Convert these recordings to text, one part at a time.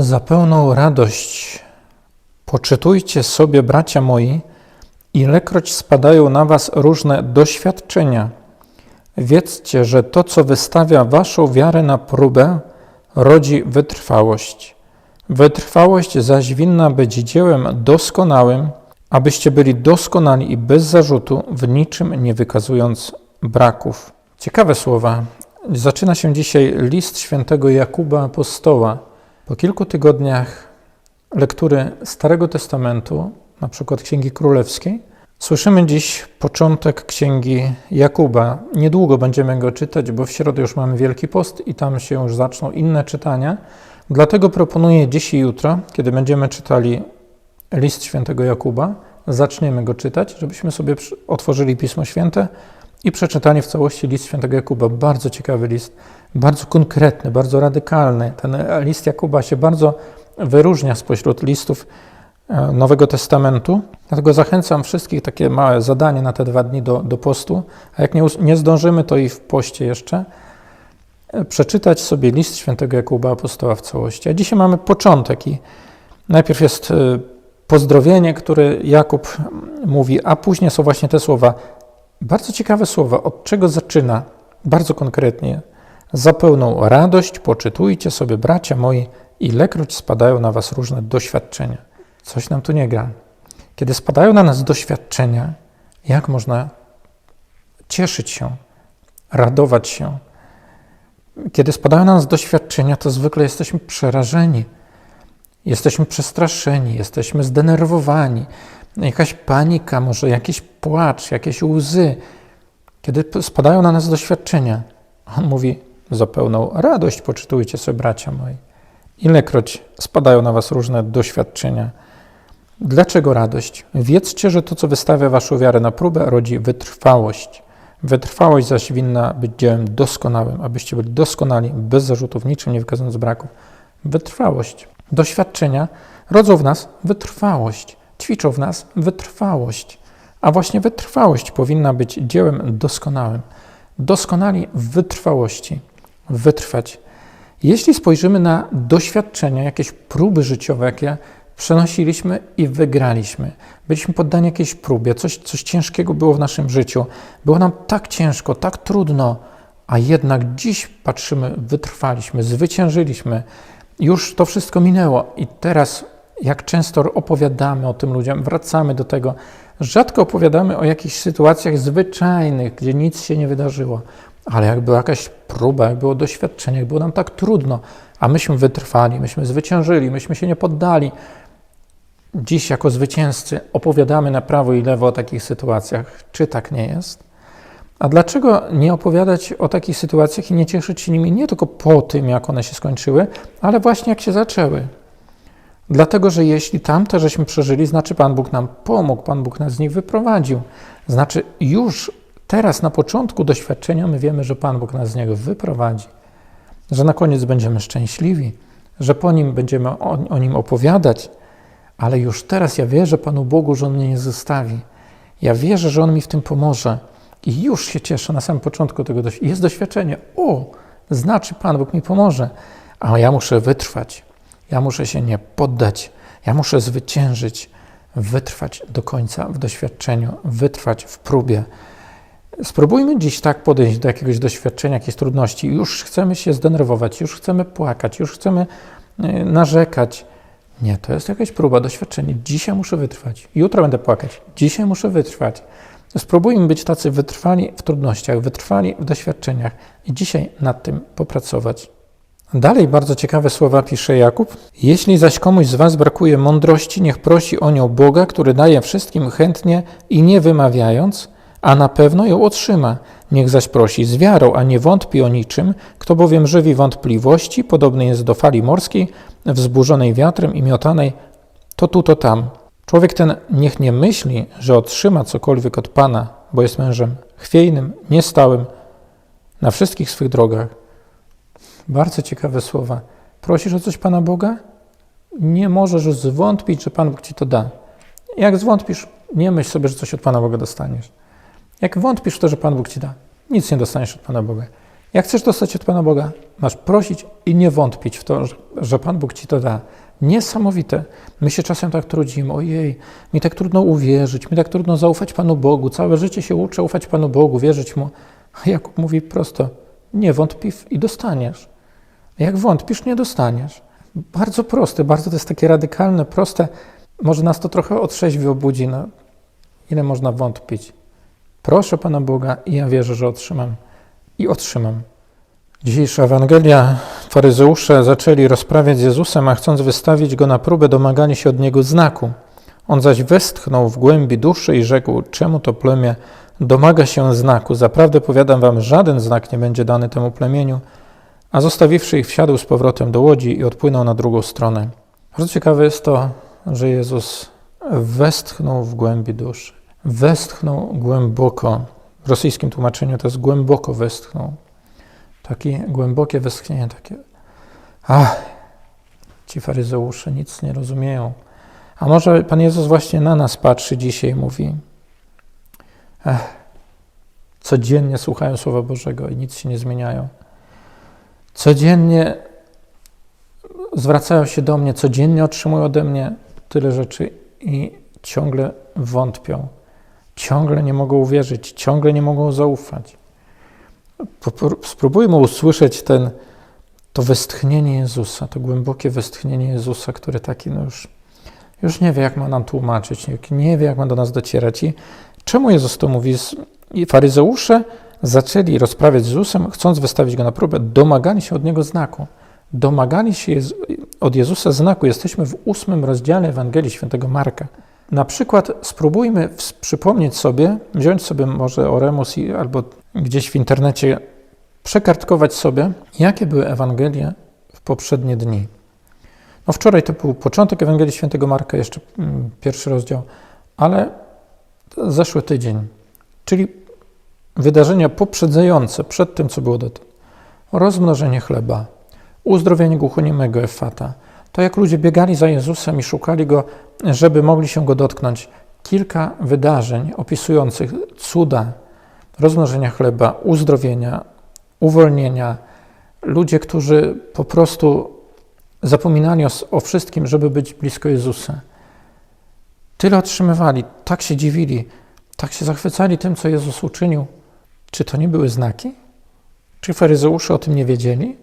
Za pełną radość poczytujcie sobie, bracia moi, ilekroć spadają na was różne doświadczenia. Wiedzcie, że to, co wystawia waszą wiarę na próbę, rodzi wytrwałość. Wytrwałość zaś winna być dziełem doskonałym, abyście byli doskonali i bez zarzutu, w niczym nie wykazując braków. Ciekawe słowa. Zaczyna się dzisiaj list świętego Jakuba Apostoła. Po kilku tygodniach lektury Starego Testamentu, na przykład Księgi Królewskiej, słyszymy dziś początek Księgi Jakuba. Niedługo będziemy go czytać, bo w środę już mamy Wielki Post i tam się już zaczną inne czytania. Dlatego proponuję dziś i jutro, kiedy będziemy czytali list świętego Jakuba, zaczniemy go czytać, żebyśmy sobie otworzyli Pismo Święte i przeczytali w całości list świętego Jakuba. Bardzo ciekawy list, bardzo konkretny, bardzo radykalny. Ten list Jakuba się bardzo wyróżnia spośród listów e, Nowego Testamentu. Dlatego zachęcam wszystkich takie małe zadanie na te dwa dni do, do postu. A jak nie, nie zdążymy, to i w poście jeszcze e, przeczytać sobie list świętego Jakuba Apostoła w całości. A dzisiaj mamy początek i najpierw jest e, pozdrowienie, które Jakub mówi, a później są właśnie te słowa. Bardzo ciekawe słowa. Od czego zaczyna? Bardzo konkretnie. Za pełną radość poczytujcie sobie, bracia moi, ilekroć spadają na was różne doświadczenia. Coś nam tu nie gra. Kiedy spadają na nas doświadczenia, jak można cieszyć się, radować się? Kiedy spadają na nas doświadczenia, to zwykle jesteśmy przerażeni, jesteśmy przestraszeni, jesteśmy zdenerwowani, jakaś panika, może jakiś płacz, jakieś łzy. Kiedy spadają na nas doświadczenia, on mówi: Za pełną radość poczytujcie sobie, bracia moi. Ilekroć spadają na was różne doświadczenia. Dlaczego radość? Wiedzcie, że to, co wystawia waszą wiarę na próbę, rodzi wytrwałość. Wytrwałość zaś winna być dziełem doskonałym, abyście byli doskonali, bez zarzutów, niczym nie wykazując braków. Wytrwałość. Doświadczenia rodzą w nas wytrwałość, ćwiczą w nas wytrwałość. A właśnie wytrwałość powinna być dziełem doskonałym. Doskonali w wytrwałości. Wytrwać. Jeśli spojrzymy na doświadczenia, jakieś próby życiowe, jakie przenosiliśmy i wygraliśmy, byliśmy poddani jakiejś próbie, coś, coś ciężkiego było w naszym życiu, było nam tak ciężko, tak trudno, a jednak dziś patrzymy, wytrwaliśmy, zwyciężyliśmy, już to wszystko minęło i teraz, jak często opowiadamy o tym ludziom, wracamy do tego, rzadko opowiadamy o jakichś sytuacjach zwyczajnych, gdzie nic się nie wydarzyło, ale jak była jakaś próba, jak było doświadczenie, jak było nam tak trudno, a myśmy wytrwali, myśmy zwyciężyli, myśmy się nie poddali. Dziś jako zwycięzcy opowiadamy na prawo i lewo o takich sytuacjach. Czy tak nie jest? A dlaczego nie opowiadać o takich sytuacjach i nie cieszyć się nimi nie tylko po tym, jak one się skończyły, ale właśnie jak się zaczęły? Dlatego, że jeśli tamte żeśmy przeżyli, znaczy Pan Bóg nam pomógł, Pan Bóg nas z nich wyprowadził. Znaczy już teraz na początku doświadczenia my wiemy, że Pan Bóg nas z niego wyprowadzi, że na koniec będziemy szczęśliwi, że po nim będziemy o, o nim opowiadać, ale już teraz ja wierzę Panu Bogu, że On mnie nie zostawi. Ja wierzę, że On mi w tym pomoże. I już się cieszę na samym początku tego doświadczenia. Jest doświadczenie. O, znaczy Pan Bóg mi pomoże. A ja muszę wytrwać. Ja muszę się nie poddać. Ja muszę zwyciężyć, wytrwać do końca w doświadczeniu, wytrwać w próbie. Spróbujmy dziś tak podejść do jakiegoś doświadczenia, jakiejś trudności. Już chcemy się zdenerwować, już chcemy płakać, już chcemy y, narzekać. Nie, to jest jakaś próba, doświadczenie. Dzisiaj muszę wytrwać. Jutro będę płakać. Dzisiaj muszę wytrwać. Spróbujmy być tacy wytrwali w trudnościach, wytrwali w doświadczeniach i dzisiaj nad tym popracować. Dalej bardzo ciekawe słowa pisze Jakub. Jeśli zaś komuś z was brakuje mądrości, niech prosi o nią Boga, który daje wszystkim chętnie i nie wymawiając, a na pewno ją otrzyma. Niech zaś prosi z wiarą, a nie wątpi o niczym, kto bowiem żywi wątpliwości, podobny jest do fali morskiej, wzburzonej wiatrem i miotanej to tu, to tam. Człowiek ten niech nie myśli, że otrzyma cokolwiek od Pana, bo jest mężem chwiejnym, niestałym na wszystkich swych drogach. Bardzo ciekawe słowa. Prosisz o coś Pana Boga? Nie możesz zwątpić, że Pan Bóg ci to da. Jak zwątpisz, nie myśl sobie, że coś od Pana Boga dostaniesz. Jak wątpisz w to, że Pan Bóg ci da, nic nie dostaniesz od Pana Boga. Jak chcesz dostać od Pana Boga, masz prosić i nie wątpić w to, że, Pan Bóg ci to da. Niesamowite. My się czasem tak trudzimy, ojej, mi tak trudno uwierzyć, mi tak trudno zaufać Panu Bogu, całe życie się uczę ufać Panu Bogu, wierzyć Mu. A Jakub mówi prosto, nie wątpi i dostaniesz. Jak wątpisz, nie dostaniesz. Bardzo proste, bardzo to jest takie radykalne, proste. Może nas to trochę otrzeźwi, obudzi. No, ile można wątpić? Proszę Pana Boga i ja wierzę, że otrzymam. I otrzymam. Dzisiejsza Ewangelia. Faryzeusze zaczęli rozprawiać z Jezusem, a chcąc wystawić Go na próbę, domagali się od Niego znaku. On zaś westchnął w głębi duszy i rzekł, czemu to plemię domaga się znaku? Zaprawdę powiadam wam, żaden znak nie będzie dany temu plemieniu. A zostawiwszy ich, wsiadł z powrotem do łodzi i odpłynął na drugą stronę. Bardzo ciekawe jest to, że Jezus westchnął w głębi duszy. Westchnął głęboko. W rosyjskim tłumaczeniu to jest głęboko westchnął. Takie głębokie westchnienie, takie ach, ci faryzeusze nic nie rozumieją. A może Pan Jezus właśnie na nas patrzy dzisiaj i mówi codziennie słuchają Słowa Bożego i nic się nie zmieniają. Codziennie zwracają się do mnie, codziennie otrzymują ode mnie tyle rzeczy i ciągle wątpią, ciągle nie mogą uwierzyć, ciągle nie mogą zaufać. Spróbujmy usłyszeć ten, to westchnienie Jezusa, to głębokie westchnienie Jezusa, które taki no już, już nie wie, jak ma nam tłumaczyć, nie wie, jak ma do nas docierać. I czemu Jezus to mówi? Faryzeusze zaczęli rozprawiać z Jezusem, chcąc wystawić go na próbę, domagali się od niego znaku. Domagali się od Jezusa znaku. Jesteśmy w ósmym rozdziale Ewangelii Świętego Marka. Na przykład spróbujmy przypomnieć sobie, wziąć sobie może Oremus i, albo gdzieś w internecie przekartkować sobie, jakie były Ewangelie w poprzednie dni. No wczoraj to był początek Ewangelii Świętego Marka, jeszcze mm, pierwszy rozdział, ale zeszły tydzień, czyli wydarzenia poprzedzające przed tym, co było dotąd. Rozmnożenie chleba, uzdrowienie głuchoniemego Efata, to jak ludzie biegali za Jezusem i szukali Go, żeby mogli się Go dotknąć. Kilka wydarzeń opisujących cuda rozmnożenia chleba, uzdrowienia, uwolnienia. Ludzie, którzy po prostu zapominali o, o wszystkim, żeby być blisko Jezusa. Tyle otrzymywali, tak się dziwili, tak się zachwycali tym, co Jezus uczynił. Czy to nie były znaki? Czy faryzeusze o tym nie wiedzieli?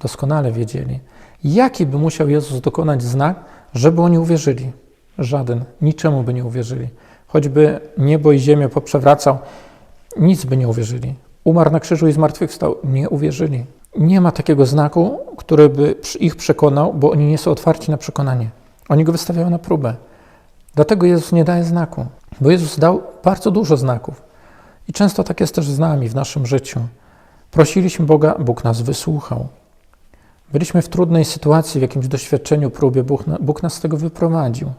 Doskonale wiedzieli. Jaki by musiał Jezus dokonać znak, żeby oni uwierzyli? Żaden, niczemu by nie uwierzyli. Choćby niebo i ziemię poprzewracał, nic by nie uwierzyli. Umarł na krzyżu i zmartwychwstał, nie uwierzyli. Nie ma takiego znaku, który by ich przekonał, bo oni nie są otwarci na przekonanie. Oni go wystawiają na próbę. Dlatego Jezus nie daje znaku, bo Jezus dał bardzo dużo znaków. I często tak jest też z nami w naszym życiu. Prosiliśmy Boga, Bóg nas wysłuchał. Byliśmy w trudnej sytuacji, w jakimś doświadczeniu, próbie, Bóg, Bóg nas z tego wyprowadził.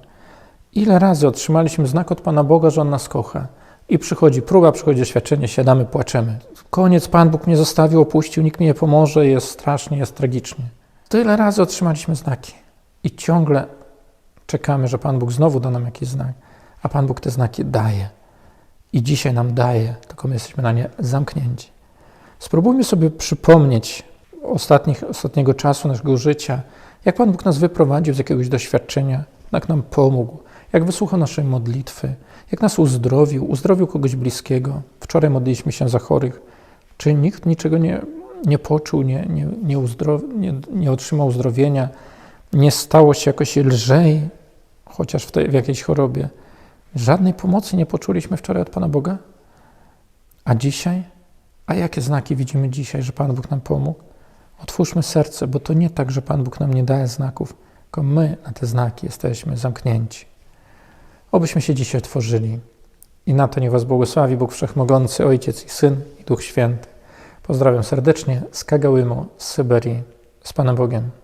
Ile razy otrzymaliśmy znak od Pana Boga, że On nas kocha. I przychodzi próba, przychodzi doświadczenie, siadamy, płaczemy. Koniec, Pan Bóg mnie zostawił, opuścił, nikt mi nie pomoże, jest strasznie, jest tragicznie. Tyle razy otrzymaliśmy znaki. I ciągle czekamy, że Pan Bóg znowu da nam jakiś znak. A Pan Bóg te znaki daje. I dzisiaj nam daje, tylko my jesteśmy na nie zamknięci. Spróbujmy sobie przypomnieć ostatnich, ostatniego czasu naszego życia, jak Pan Bóg nas wyprowadził z jakiegoś doświadczenia, jak nam pomógł, jak wysłuchał naszej modlitwy, jak nas uzdrowił, uzdrowił kogoś bliskiego. Wczoraj modliliśmy się za chorych. Czy nikt niczego nie, nie poczuł, nie, nie, nie, nie, nie otrzymał uzdrowienia, nie stało się jakoś lżej, chociaż w, tej, w jakiejś chorobie. Żadnej pomocy nie poczuliśmy wczoraj od Pana Boga. A dzisiaj? A jakie znaki widzimy dzisiaj, że Pan Bóg nam pomógł? Otwórzmy serce, bo to nie tak, że Pan Bóg nam nie daje znaków, tylko my na te znaki jesteśmy zamknięci. Obyśmy się dzisiaj otworzyli. I na to niech Was błogosławi Bóg Wszechmogący, Ojciec i Syn i Duch Święty. Pozdrawiam serdecznie z Kagałymu, z Syberii, z Panem Bogiem.